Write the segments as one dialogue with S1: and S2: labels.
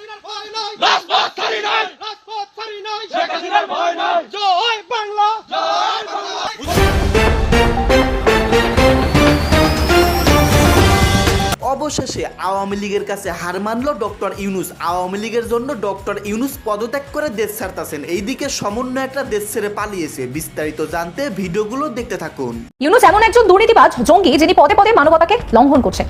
S1: হাসিনার ভয় নাই।
S2: রাজপথ ছাড়ি নাই।
S1: রাজপথ ছাড়ি নাই।
S2: শেখ হাসিনার ভয় নাই।
S1: জয় বাংলা।
S2: জয় বাংলা।
S3: অবশেষে আওয়ামী লীগের কাছে হার মানল ডক্টর ইউনুস। আওয়ামী লীগের জন্য ডক্টর ইউনুস পদত্যাগ করে দেশ ছাড়তাছেন। এইদিকে সমন্বয়করা দেশ ছেড়ে পালিয়েছে। বিস্তারিত জানতে ভিডিওগুলো দেখতে থাকুন।
S4: ইউনুস এমন একজন দুর্নীতিবাজ জঙ্গি যিনি পদে পদে মানবতাকে লঙ্ঘন করছে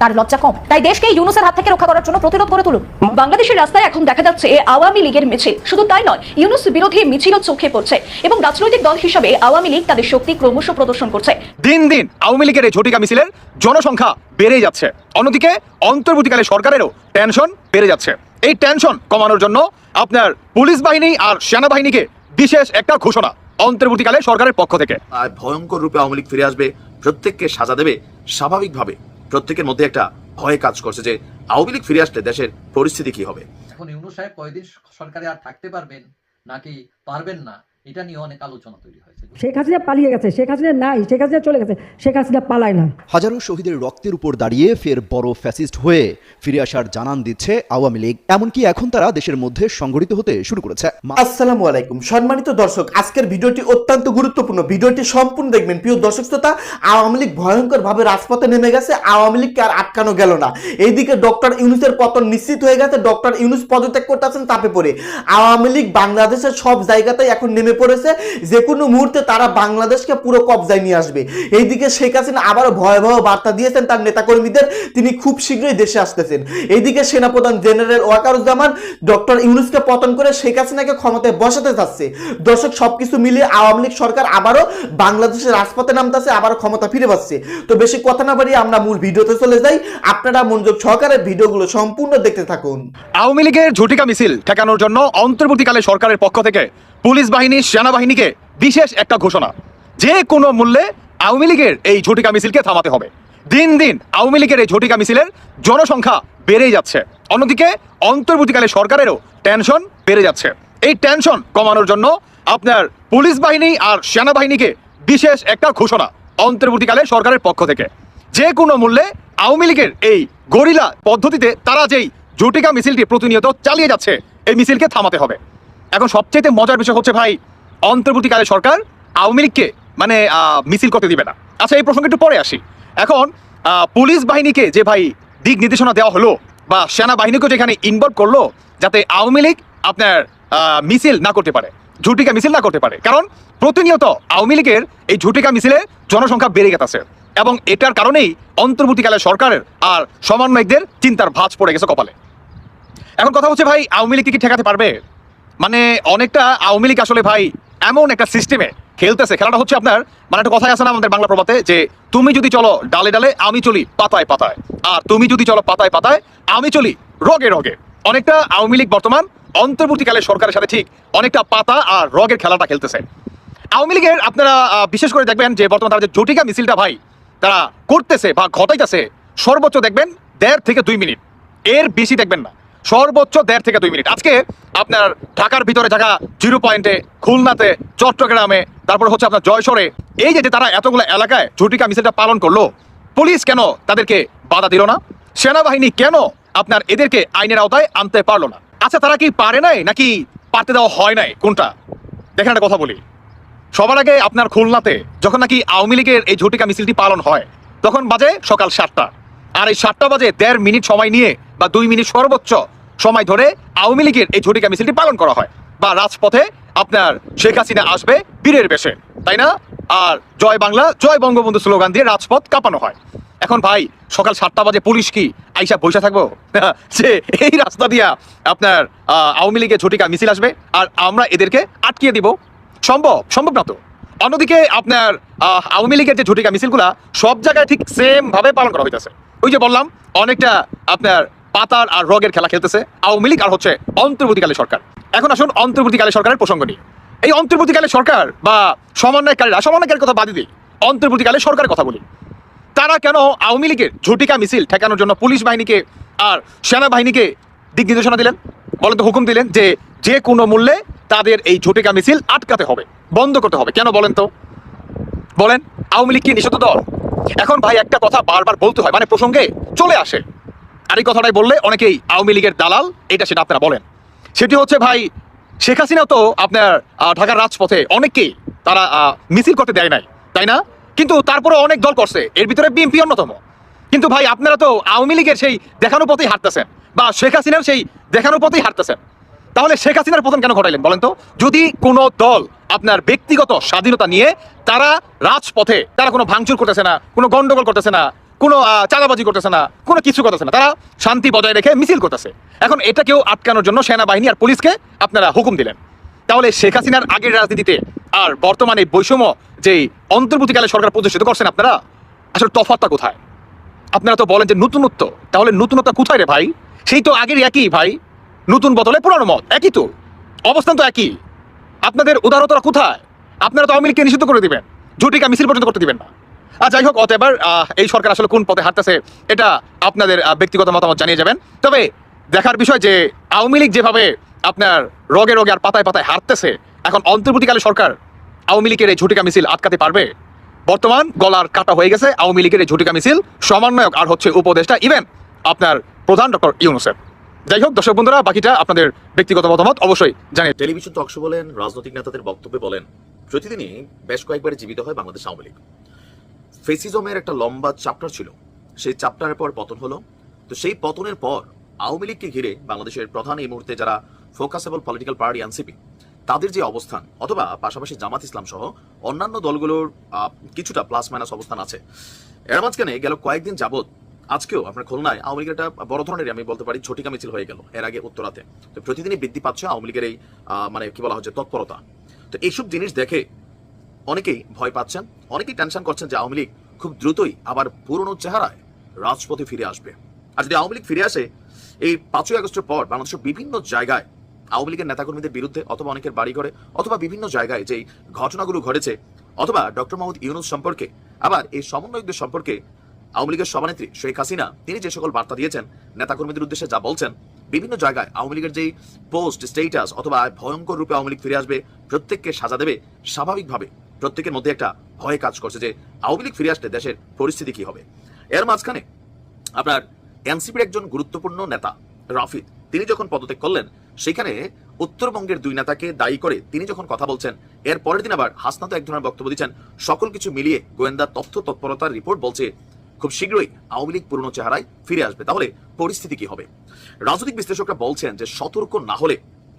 S4: তার লজ্জা কম। তাই দেশকে ইউনুসের হাত থেকে রক্ষা করার জন্য প্রতিরোধ করে তুলুন। বাংলাদেশের রাস্তায় এখন দেখা যাচ্ছে আওয়ামী লীগের মিছিল। শুধু তাই নয় ইউনুস বিরোধী মিছিলও চোখে পড়ছে এবং রাজনৈতিক দল হিসাবে আওয়ামী লীগ তাদের শক্তি ক্রমশ প্রদর্শন করছে।
S5: দিন দিন আওয়ামী লীগের এই ঝটিকা মিছিলের জনসংখ্যা বেড়ে যাচ্ছে। অন্যদিকে অন্তর্বর্তীকালে সরকারেরও টেনশন বেড়ে যাচ্ছে। এই টেনশন কমানোর জন্য আপনার পুলিশ বাহিনী আর সেনাবাহিনীকে বিশেষ একটা ঘোষণা অন্তর্বর্তীকালে সরকারের পক্ষ থেকে।
S6: আর ভয়ঙ্কর রূপে আওয়ামী লীগ ফিরে আসবে প্রত্যেককে সাজা দেবে স্বাভাবিকভাবে। প্রত্যেকের মধ্যে একটা ভয় কাজ করছে যে আওয়ামী লীগ ফিরে আসলে দেশের পরিস্থিতি কি হবে?
S7: এখন ইউনু সাহেব কয়দিন সরকারে আর থাকতে পারবেন? নাকি পারবেন না? এটা নিয়ে অনেক আলোচনা তৈরি হয়েছে।
S8: শেখ হাসিনা পালিয়ে গেছে শেখ হাসিনা নাই শেখ হাসিনা চলে গেছে শেখ হাসিনা পালায় না।
S9: হাজারো শহীদের রক্তের উপর দাঁড়িয়ে ফের বড় ফ্যাসিস্ট হয়ে ফিরে আসার জানান দিচ্ছে আওয়ামী লীগ এমনকি এখন তারা দেশের মধ্যে সংগঠিত হতে শুরু করেছে।
S3: আসসালামু আলাইকুম। সম্মানিত দর্শক আজকের ভিডিওটি অত্যন্ত গুরুত্বপূর্ণ। ভিডিওটি সম্পূর্ণ দেখবেন। প্রিয় দর্শক শ্রোতা আওয়ামী লীগ ভয়ঙ্কর ভাবে রাজপথে নেমে গেছে আওয়ামী লীগকে আর আটকানো গেল না। এইদিকে ডক্টর ইউনুসের পতন নিশ্চিত হয়ে গেছে ডক্টর ইউনুস পদত্যাগ করতেছেন তাপে পড়ে। আওয়ামী লীগ বাংলাদেশের সব জায়গাতেই এখন নেমে পড়েছে যে কোনো মুহূর্তে তারা বাংলাদেশকে পুরো কবজায় নিয়ে আসবে। এইদিকে শেখ হাসিনা আবারও ভয়াবহ বার্তা দিয়েছেন, তার নেতাকর্মীদের, তিনি খুব শীঘ্রই দেশে আসতেছেন। এইদিকে সেনাপ্রধান জেনারেল ওয়াকারুজ্জামান ডক্টর ইউনুসকে পতন করে শেখ হাসিনাকে ক্ষমতায় বসাতে যাচ্ছে। দর্শক, সবকিছু মিলিয়ে আওয়ামী লীগ সরকার আবারও বাংলাদেশের রাজপথে নামতেছে, আবারও ক্ষমতা ফিরে পাচ্ছে। তো বেশি কথা না বাড়িয়ে আমরা মূল ভিডিওতে চলে যাই। আপনারা মনোযোগ সহকারে ভিডিওগুলো সম্পূর্ণ দেখতে থাকুন।
S5: আওয়ামী লীগের ঝটিকা মিছিল ঠেকানোর জন্য অন্তর্বর্তীকালে সরকারের পক্ষ থেকে পুলিশ বাহিনী সেনাবাহিনীকে বিশেষ একটা ঘোষণা। যে কোনো মূল্যে আওয়ামী লীগের এই ঝটিকা মিছিলকে থামাতে হবে। দিন দিন আওয়ামী লীগের এই ঝটিকা মিছিলের জনসংখ্যা বেড়েই যাচ্ছে। অন্যদিকে অন্তর্বর্তীকালে সরকারেরও টেনশন বেড়ে যাচ্ছে। এই টেনশন কমানোর জন্য আপনার পুলিশ বাহিনী আর সেনাবাহিনীকে বিশেষ একটা ঘোষণা অন্তর্বর্তীকালে সরকারের পক্ষ থেকে। যে কোনো মূল্যে আওয়ামী লীগের এই গরিলা পদ্ধতিতে তারা যেই জটিকা মিছিলটি প্রতিনিয়ত চালিয়ে যাচ্ছে, এই মিছিলকে থামাতে হবে। এখন সবচেয়ে মজার বিষয় হচ্ছে ভাই অন্তর্বর্তীকালে সরকার আওয়ামী লীগকে মানে মিছিল করতে দিবে না। আচ্ছা এই প্রসঙ্গে একটু পরে আসি। এখন পুলিশ বাহিনীকে যে ভাই দিক নির্দেশনা দেওয়া হলো বা সেনাবাহিনীকে যেখানে ইনভলভ করল, যাতে আওয়ামী লীগ আপনার মিছিল না করতে পারে, ঝুটিকা মিছিল না করতে পারে। কারণ, প্রতিনিয়ত আওয়ামী লীগের এই ঝুটিকা মিছিলে জনসংখ্যা বেড়ে গেছে এবং এটার কারণেই অন্তর্বর্তীকালে সরকারের আর সমন্বয়কদের চিন্তার ভাঁজ পড়ে গেছে কপালে। এখন কথা হচ্ছে ভাই, আওয়ামী লীগকে কি ঠেকাতে পারবে? মানে অনেকটা আওয়ামী লীগ আসলে ভাই এমন একটা সিস্টেমে খেলতেছে। খেলাটা হচ্ছে আপনার মানে একটা কথাই আছে না আমাদের বাংলা প্রবাদে, যে তুমি যদি চলো ডালে ডালে, আমি চলি পাতায় পাতায়। আর তুমি যদি চলো পাতায় পাতায়, আমি চলি রগে রগে। অনেকটা আওয়ামী লীগ বর্তমান, অন্তর্বর্তীকালে সরকারের সাথে ঠিক অনেকটা পাতা আর রগের খেলাটা খেলতেছে। আওয়ামী লীগের আপনারা বিশেষ করে দেখবেন যে বর্তমান তারা যে জটিকা মিছিলটা ভাই, তারা করতেছে বা ঘটাইতেছে, সর্বোচ্চ দেখবেন দেড় থেকে দুই মিনিট। এর বেশি দেখবেন না। সর্বোচ্চ দেড় থেকে দুই মিনিট। আজকে আপনার ঢাকার ভিতরে থাকা জিরো পয়েন্টে, খুলনাতে, চট্টগ্রামে, তারপর হচ্ছে আপনার জয়সরে। এই যে তারা এতগুলো এলাকায় ঝুটিকা মিছিলটা পালন করল, পুলিশ কেন তাদেরকে বাধা দিল না? সেনাবাহিনী কেন আপনার এদেরকে আইনের আওতায় আনতে পারল না? আচ্ছা তারা কি পারে নাই নাকি পারতে দেওয়া হয় নাই? কোনটা? দেখেন একটা কথা বলি। সবার আগে আপনার খুলনাতে যখন নাকি আওয়ামী লীগের এই ঝুটিকা মিছিলটি পালন হয়, তখন বাজে সকাল সাতটা। আর এই সাতটা বাজে দেড় মিনিট সময় নিয়ে বা দুই মিনিট সর্বোচ্চ সময় ধরে আওয়ামী লীগের এই ঝটিকা মিছিলটি পালন করা হয়। বা রাজপথে আপনার শেখ হাসিনা আসবে বীরের বেশে, তাই না? আর জয় বাংলা, জয় বঙ্গবন্ধু স্লোগান দিয়ে রাজপথ কাঁপানো হয়। এখন ভাই, সকাল সাতটা বাজে, পুলিশ কি আইসা বসে থাকব? যে এই রাস্তা দিয়া আপনার আওয়ামী লীগের ঝটিকা মিছিল আসবে আর আমরা এদেরকে আটকিয়ে দিব। সম্ভব? সম্ভব না তো। অন্যদিকে আপনার আওয়ামী লীগের যে ঝটিকা মিছিলগুলা সব জায়গায় ঠিক সেম ভাবে পালন করা হইতেছে। ওই যে বললাম, অনেকটা আপনার পাতার আর রগের খেলা খেলতেছে আওয়ামী লীগ আর হচ্ছে অন্তর্বর্তীকালে সরকার। এখন আসুন অন্তর্বর্তীকালে সরকারের প্রসঙ্গ নিয়ে। এই অন্তর্বর্তীকালে সরকার বা সমন্বয়কারীরা সমন্বয়কারীর কথা বাদ দিই। অন্তর্বর্তীকালে সরকারের কথা বলি। তারা কেন আওয়ামী লীগের ঝটিকা মিছিল ঠেকানোর জন্য পুলিশ বাহিনীকে আর সেনাবাহিনীকে দিক নির্দেশনা দিলেন? বলেন তো হুকুম দিলেন যে যে কোনো মূল্যে তাদের এই ঝটিকা মিছিল আটকাতে হবে, বন্ধ করতে হবে। কেন বলেন তো? বলেন, আওয়ামী লীগ কি নিষিদ্ধ দল? এখন ভাই একটা কথা বারবার বলতে হয় মানে প্রসঙ্গে চলে আসে। আর এই কথাটাই বললে, অনেকেই আওয়ামী লীগের দালাল, এটা সেটা আপনারা বলেন। সেটি হচ্ছে ভাই, শেখ হাসিনা তো আপনার ঢাকার রাজপথে অনেককেই তারা মিছিল করতে দেয় নাই, তাই না? কিন্তু তারপরে অনেক দল করছে, এর ভিতরে বিএনপি অন্যতম। কিন্তু ভাই, আপনারা তো আওয়ামী লীগের সেই দেখানো পথেই হাঁটতেছেন, বা শেখ হাসিনার সেই দেখানো পথেই হাঁটতেছেন। তাহলে শেখ হাসিনার পতন কেন ঘটাইলেন বলেন তো? যদি কোনো দল আপনার ব্যক্তিগত স্বাধীনতা নিয়ে তারা রাজপথে, তারা কোনো ভাঙচুর করতেছে না, কোনো গন্ডগোল করতেছে না কোনো চাঁদাবাজি করতেছে না, কোনো কিছু করতেছে না। তারা শান্তি বজায় রেখে মিছিল করতেছে। এখন এটাকেও আটকানোর জন্য সেনাবাহিনী আর পুলিশকে আপনারা হুকুম দিলেন। তাহলে শেখ হাসিনার আগের রাজনীতিতে আর বর্তমানে বৈষম্য যেই অন্তর্বর্তীকালে সরকার প্রতিষ্ঠিত করছেন আপনারা, আসলে তফাতটা কোথায়? আপনারা তো বলেন যে নতুনত্ব। তাহলে নতুনত্ব কোথায় রে ভাই? সেই তো আগের একই ভাই, নতুন বদলে পুরানো মত, একই তো। অবস্থান তো একই। আপনাদের উদারতরা কোথায়? আপনারা তো আওয়ামী লীগকে নিষিদ্ধ করে দিবেন। ঝুটিকা মিছিল পর্যন্ত করতে দিবেন না। আর যাই হোক অতএবার আহ, এই সরকার আসলে কোন পথে হাঁটতেছে এটা আপনাদের ব্যক্তিগত মতামত জানিয়ে যাবেন। তবে দেখার বিষয় যে আওয়ামী লীগ যেভাবে আপনার রোগে রোগে আর পাতায় পাতায় হাঁটতেছে এখন অন্তর্বর্তীকালে সরকার আওয়ামী লীগের এই ঝুটিকা মিছিল আটকাতে পারবে? বর্তমান গলার কাটা হয়ে গেছে আওয়ামী লীগের এই ঝুটিকা মিছিল সমন্বয়ক আর হচ্ছে উপদেষ্টা ইভেন আপনার প্রধান ডক্টর ইউনুসেফ। যাই হোক দর্শক বন্ধুরা বাকিটা আপনাদের ব্যক্তিগত মতামত অবশ্যই জানিয়ে
S6: টেলিভিশন টকশো বলেন রাজনৈতিক নেতাদের বক্তব্যে বলেন প্রতিদিনই বেশ কয়েকবার জীবিত হয় বাংলাদেশ আওয়ামী লীগ। ফেসিজমের একটা লম্বা চ্যাপ্টার ছিল। সেই চ্যাপ্টারের পর পতন হলো। তো সেই পতনের পর আওয়ামী লীগকে ঘিরে বাংলাদেশের প্রধান এই মুহূর্তে যারা ফোকাসেবল পলিটিক্যাল পার্টি এনসিপি তাদের যে অবস্থান অথবা পাশাপাশি জামাত ইসলাম সহ অন্যান্য দলগুলোর কিছুটা প্লাস মাইনাস অবস্থান আছে। এর মাঝখানে গেল কয়েকদিন যাবৎ আজকেও আপনার খুলনায় আওয়ামী লীগের একটা বড় ধরনের, আমি বলতে পারি, ঝটিকা মিছিল হয়ে গেল এর আগে উত্তরাতে। তো প্রতিদিনই বৃদ্ধি পাচ্ছে আওয়ামী লীগের এই মানে কি বলা হচ্ছে তৎপরতা। তো এইসব জিনিস দেখে অনেকেই ভয় পাচ্ছেন। অনেকেই টেনশন করছেন যে আওয়ামী লীগ খুব দ্রুতই আবার পুরনো চেহারায় রাজপথে ফিরে আসবে। আর যদি আওয়ামী লীগ ফিরে আসে, এই পাঁচই আগস্টের পর বাংলাদেশের বিভিন্ন জায়গায় আওয়ামী লীগের নেতাকর্মীদের বিরুদ্ধে অথবা অনেকের বাড়ি ঘরে অথবা বিভিন্ন জায়গায় যেই ঘটনাগুলো ঘটেছে, অথবা ডক্টর মোহাম্মদ ইউনুস সম্পর্কে, আবার এই সমন্বয়কদের সম্পর্কে আওয়ামী লীগের সভানেত্রী শেখ হাসিনা, তিনি যে সকল বার্তা দিয়েছেন, নেতাকর্মীদের উদ্দেশ্যে যা বলছেন, বিভিন্ন জায়গায় আওয়ামী লীগের যেই পোস্ট স্টেটাস অথবা ভয়ঙ্কর রূপে আওয়ামী লীগ ফিরে আসবে, প্রত্যেককে সাজা দেবে, স্বাভাবিকভাবে প্রত্যেকের মধ্যে একটা ভয়ে কাজ করছে যে আওয়ামী লীগ ফিরে আসলে দেশের পরিস্থিতি কি হবে। এর মাঝখানে আপনার এনসিপির একজন গুরুত্বপূর্ণ নেতা, রাফিদ, তিনি যখন পদত্যাগ করলেন, সেখানে উত্তরবঙ্গের দুই নেতাকে দায়ী করে তিনি যখন কথা বলছেন, এর পরের দিন আবার হাসনাত এক ধরনের বক্তব্য দিচ্ছেন, সকল কিছু মিলিয়ে গোয়েন্দা তথ্য তৎপরতার রিপোর্ট বলছে, খুব শীঘ্রই আওয়ামী লীগ পুরনো চেহারায় ফিরে আসবে, তাহলে পরিস্থিতি কি হবে? রাজনৈতিক বিশ্লেষকরা বলছেন যে সতর্ক না হলে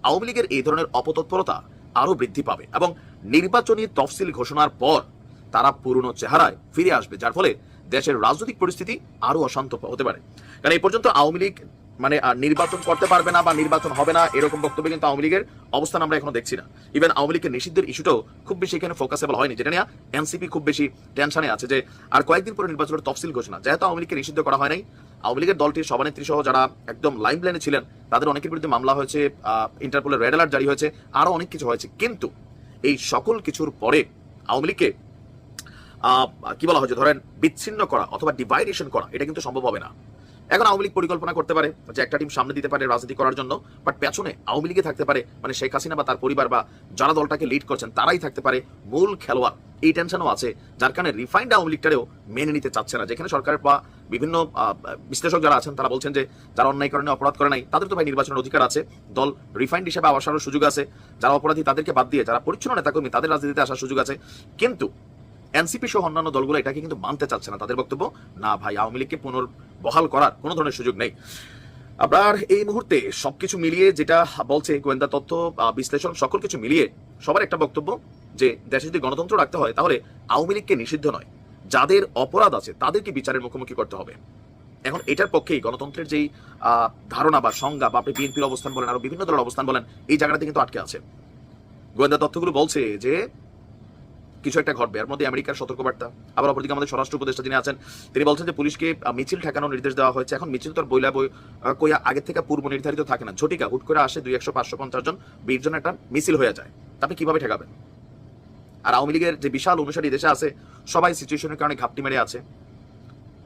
S6: আওয়ামী লীগের এই ধরনের অপতৎপরতা আরও বৃদ্ধি পাবে এবং নির্বাচনী তফসিল ঘোষণার পর তারা পুরনো চেহারায় ফিরে আসবে, যার ফলে দেশের রাজনৈতিক পরিস্থিতি আরও অশান্ত হতে পারে। কারণ এই পর্যন্ত আওয়ামী লীগ মানে নির্বাচন করতে পারবে না বা নির্বাচন হবে না, এরকম বক্তব্য কিন্তু আওয়ামী লীগের অবস্থান আমরা এখনও দেখছি না। ইভেন আওয়ামী লীগের নিষিদ্ধের ইস্যুটাও খুব বেশি এখানে ফোকাসেবল হয়নি। যেটা নিয়ে এনসিপি খুব বেশি টেনশনে আছে যে, আর কয়েকদিন পরে নির্বাচনের তফসিল ঘোষণা। যেহেতু আওয়ামী লীগকে নিষিদ্ধ করা হয় নাই, আওয়ামী লীগের দলটির সভানেত্রী সহ যারা একদম লাইন লাইনে ছিলেন, তাদের অনেকের বিরুদ্ধে মামলা হয়েছে ইন্টারপোলের রেড অ্যালার্ট জারি হয়েছে, আরও অনেক কিছু হয়েছে। কিন্তু এই সকল কিছুর পরে আওয়ামী লীগকে কি বলা হয়েছে ধরেন বিচ্ছিন্ন করা অথবা ডিভাইডেশন করা, এটা কিন্তু সম্ভব হবে না। এখন আওয়ামী লীগ পরিকল্পনা করতে পারে যে একটা টিম সামনে দিতে পারে রাজনীতি করার জন্য বাট পেছনে আওয়ামী লীগে থাকতে পারে মানে শেখ হাসিনা বা তার পরিবার বা যারা দলটাকে লিড করছেন, তারাই থাকতে পারে মূল খেলোয়াড়। এই টেনশনও আছে, যার কারণে রিফাইন্ড আওয়ামী লীগটারেও মেনে নিতে চাচ্ছে না। যেখানে সরকারের বা বিভিন্ন বিশ্লেষক যারা আছেন, তারা বলছেন যে যারা অন্যায় কারণে অপরাধ করে নাই তাদের তো ভাই নির্বাচনের অধিকার আছে। দল রিফাইন্ড হিসেবে আসার সুযোগ আছে। যারা অপরাধী, তাদেরকে বাদ দিয়ে যারা পরিচ্ছন্ন নেতাকর্মী, তাদের রাজনীতিতে আসার সুযোগ আছে। কিন্তু এনসিপি সহ অন্যান্য দলগুলো এটাকে কিন্তু মানতে চাচ্ছে না। তাদের বক্তব্য, না ভাই, আওয়ামী লীগকে পুনর্বহাল করার কোনো ধরনের সুযোগ নেই। আপনার এই মুহূর্তে সবকিছু মিলিয়ে যেটা বলছে গোয়েন্দা তথ্য বিশ্লেষণ, সকল কিছু মিলিয়ে সবার একটা বক্তব্য যে দেশে যদি গণতন্ত্র রাখতে হয়, তাহলে আওয়ামী লীগকে নিষিদ্ধ নয়। যাদের অপরাধ আছে, তাদেরকে বিচারের মুখোমুখি করতে হবে। এখন এটার পক্ষেই গণতন্ত্রের যেই ধারণা বা সংজ্ঞা বা আপনি বিএনপির অবস্থান বলেন, আরও বিভিন্ন দলের অবস্থান বলেন, এই জায়গাটাতে কিন্তু আটকে আছে। গোয়েন্দা তথ্যগুলো বলছে যে কিছু একটা ঘটবে। এর মধ্যে আমেরিকার সতর্কবার্তা। আবার অপরদিকে আমাদের স্বরাষ্ট্র উপদেষ্টা যিনি আছেন, তিনি বলছেন যে পুলিশকে মিছিল ঠেকানোর নির্দেশ দেওয়া হয়েছে। এখন মিছিল তো বইলা বই কইয়া আগে থেকে পূর্ব নির্ধারিত থাকে না। ঝটিকা, হুট করে আসে দুই একশো পাঁচশো পঞ্চাশ জন, বিশ জন একটা মিছিল হয়ে যায়। আপনি কীভাবে ঠেকাবেন? আর আওয়ামী লীগের যে বিশাল অনুসারী দেশে আছে, সবাই সিচুয়েশনের কারণে ঘাপটি মেরে আছে।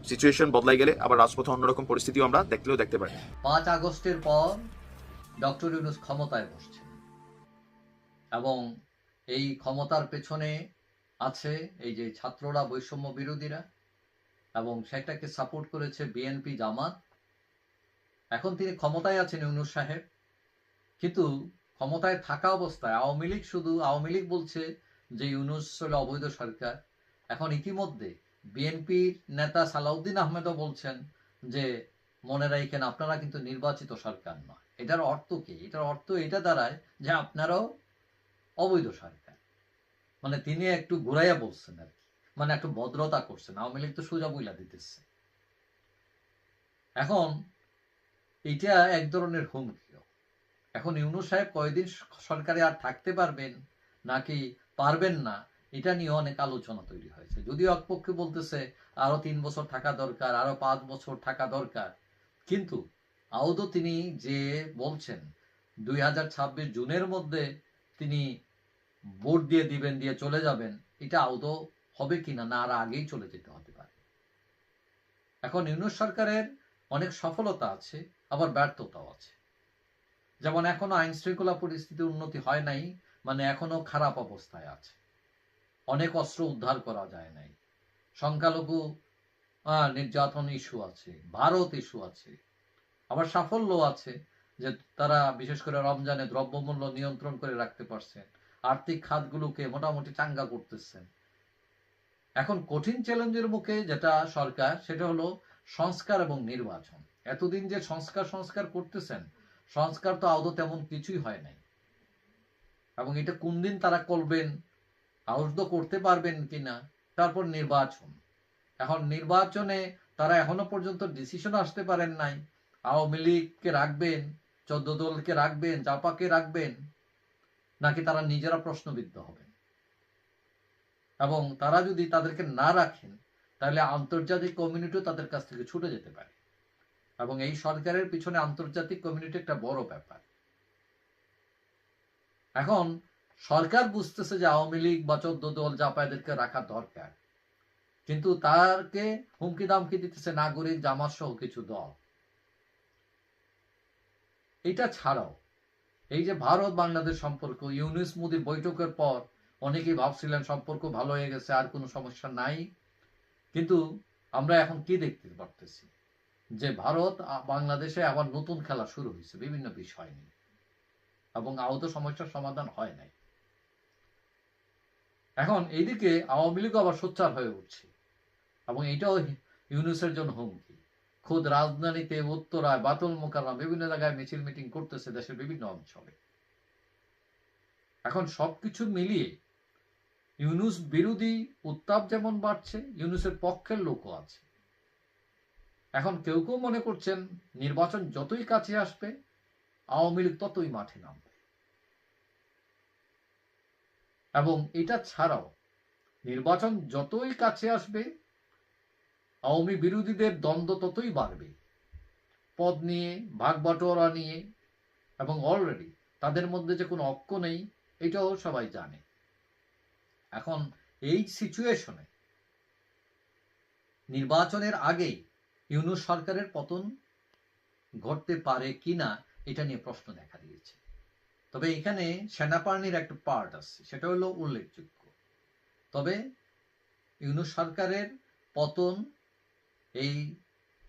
S6: সিচুয়েশন বদলাই গেলে আবার রাজপথে অন্যরকম পরিস্থিতিও আমরা দেখলেও দেখতে পারি
S7: পাঁচ আগস্টের পর ডক্টর ইউনুস ক্ষমতায় বসছে এবং এই ক্ষমতার পেছনে আছে, এই যে ছাত্ররা, বৈষম্য বিরোধীরা, এবং সেটাকে সাপোর্ট করেছে বিএনপি জামাত। এখন তিনি ক্ষমতায় আছেন ইউনুস সাহেব। কিন্তু ক্ষমতায় থাকা অবস্থায় আওয়ামী লীগ শুধু, আওয়ামী লীগ বলছে যে ইউনুস হলো অবৈধ সরকার। এখন ইতিমধ্যে বিএনপির নেতা সালাউদ্দিন আহমেদও বলছেন যে, মনে রাখেন, আপনারা কিন্তু নির্বাচিত সরকার নয়। এটার অর্থ কি? এটার অর্থ এটা দাঁড়ায় যে আপনারাও অবৈধ সরকার। মানে তিনি একটু ঘুরাইয়া বলছেন আর কি। মানে একটু ভদ্রতা করছেন, আওয়ামী লীগ তো সোজা বইলা দিতেছে। এখন এটা এক ধরনের হুমকিও এখন ইউনুস সাহেব কয়দিন সরকারে আর থাকতে পারবেন নাকি পারবেন না, এটা নিয়ে অনেক আলোচনা তৈরি হয়েছে। যদিও এক পক্ষে বলতেছে আরও তিন বছর থাকা দরকার, আরও পাঁচ বছর থাকা দরকার। কিন্তু আদৌ তিনি যে বলছেন, দুই হাজার ছাব্বিশ জুনের মধ্যে তিনি ভোট দিয়ে দিবেন, দিয়ে চলে যাবেন, এটা আদৌ হবে কিনা না, আর আগেই চলে যেতে হতে পারে। এখন ইউনুস সরকারের অনেক সফলতা আছে, আবার ব্যর্থতাও আছে। যেমন এখনও আইন শৃঙ্খলা পরিস্থিতির উন্নতি হয় নাই মানে এখনও খারাপ অবস্থায় আছে। অনেক অস্ত্র উদ্ধার করা যায় নাই। সংখ্যালঘু নির্যাতন ইস্যু আছে, ভারত ইস্যু আছে। আবার সাফল্য আছে যে তারা বিশেষ করে রমজানে দ্রব্যমূল্য নিয়ন্ত্রণ করে রাখতে পারছেন। আর্থিক খাতগুলোকে মোটামুটি চাঙ্গা করতেছেন। এখন কঠিন চ্যালেঞ্জের মুখে যেটা সরকার, সেটা হলো সংস্কার এবং নির্বাচন। এতদিন যে সংস্কার সংস্কার করতেছেন, সংস্কার তো আদৌ তেমন কিছুই হয় নাই। এবং এটা কোন দিন তারা করবেন আদৌ করতে পারবেন কিনা, তারপর নির্বাচন। এখন নির্বাচনে তারা এখনও পর্যন্ত ডিসিশন আসতে পারেন নাই। আওয়ামী লীগকে রাখবেন, চোদ্দ দলকে রাখবেন, জাপাকে রাখবেন নাকি তারা নিজেরা প্রশ্নবিদ্ধ হবেন এবং তারা যদি তাদেরকে না রাখেন, তাহলে আন্তর্জাতিক কমিউনিটিও তাদের কাছ থেকে ছুটে যেতে পারে। এবং এই সরকারের পিছনে আন্তর্জাতিক কমিউনিটি একটা বড় ব্যাপার। এখন সরকার বুঝতেছে যে আওয়ামী লীগ বা চোদ্দ দল জাপায়দেরকে রাখা দরকার। কিন্তু তারকে হুমকি দামকি দিতেছে নাগরিক, জামাত সহ কিছু দল। এটা ছাড়াও এই যে ভারত বাংলাদেশ সম্পর্ক, ইউনিস মোদীর বৈঠকের পর অনেকেই ভাবছিলেন সম্পর্ক ভালো হয়ে গেছে, আর কোনো সমস্যা নাই। কিন্তু আমরা এখন কি দেখতে পারতেছি? যে ভারত বাংলাদেশে আবার নতুন খেলা শুরু হয়েছে বিভিন্ন বিষয় নিয়ে। এবং আহত সমস্যার সমাধান হয় নাই। এখন এইদিকে আওয়ামী লীগ আবার সোচ্চার হয়ে উঠছে। এবং এটাও ইউনুসের জন্য হুমকি। খোদ রাজধানীতে উত্তরায় বাতুল মোকাররম বিভিন্ন জায়গায় মিছিল মিটিং করতেছে দেশের বিভিন্ন অঞ্চলে। এখন সবকিছু মিলিয়ে ইউনুস বিরোধী উত্তাপ যেমন বাড়ছে, ইউনুসের পক্ষের লোকও আছে। এখন কেউ কেউ মনে করছেন নির্বাচন যতই কাছে আসবে, আওয়ামী লীগ ততই মাঠে নামবে। এবং এটা ছাড়াও নির্বাচন যতই কাছে আসবে আওয়ামী বিরোধীদের দ্বন্দ্ব ততই বাড়বে। পদ নিয়ে, ভাগ বাটোয়ারা নিয়ে, এবং অলরেডি তাদের মধ্যে যে কোনো ঐক্য নেই, এটাও সবাই জানে। এখন এই সিচুয়েশনে নির্বাচনের আগেই ইউনুস সরকারের পতন ঘটতে পারে কিনা, এটা নিয়ে প্রশ্ন দেখা দিয়েছে। তবে এখানে সেনাবাহিনীর একটা পার্ট আছে, সেটা হলো উল্লেখযোগ্য। তবে ইউনুস সরকারের পতন এই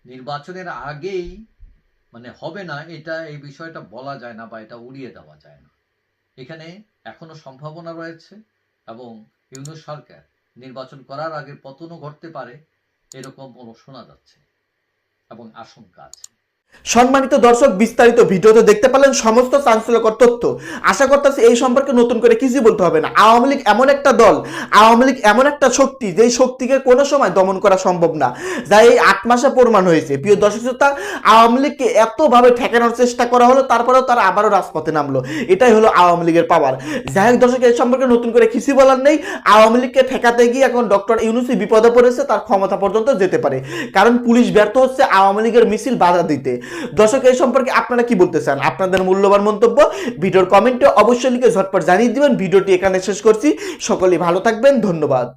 S7: নির্বাচনের আগেই মানে হবে না, এটা, এই বিষয়টা বলা যায় না বা এটা উড়িয়ে দেওয়া যায় না। এখানে এখনও সম্ভাবনা রয়েছে এবং ইউনিয় সরকার নির্বাচন করার আগে পতনও ঘটতে পারে, এরকম শোনা যাচ্ছে এবং আশঙ্কা আছে।
S3: সম্মানিত দর্শক, বিস্তারিত ভিডিওতে দেখতে পেলেন সমস্ত চাঞ্চল্যকর তথ্য। আশা করতেছি এই সম্পর্কে নতুন করে কিছু বলতে হবে না। আওয়ামী লীগ এমন একটা দল, আওয়ামী লীগ এমন একটা শক্তি, যেই শক্তিকে কোনো সময় দমন করা সম্ভব না। যা এই আট মাসে প্রমাণ হয়েছে। প্রিয় দর্শক শ্রোতা, আওয়ামী লীগকে এতভাবে ঠেকানোর চেষ্টা করা হলো, তারপরেও তারা আবারও রাজপথে নামলো। এটাই হলো আওয়ামী লীগের পাওয়ার যাই হোক দর্শক, এই সম্পর্কে নতুন করে কিছু বলার নেই। আওয়ামী লীগকে ঠেকাতে গিয়ে এখন ডক্টর ইউনুসি বিপদে পড়েছে, তার ক্ষমতা পর্যন্ত যেতে পারে। কারণ পুলিশ ব্যর্থ হচ্ছে আওয়ামী লীগের মিছিল বাধা দিতে। দর্শক এই সম্পর্কে আপনারা কি বলতে চান? আপনাদের মূল্যবান মন্তব্য ভিডিওর কমেন্টে অবশ্যই লিখে ঝটপট জানিয়ে দিবেন। ভিডিওটি এখানে শেষ করছি। সকলেই ভালো থাকবেন। ধন্যবাদ।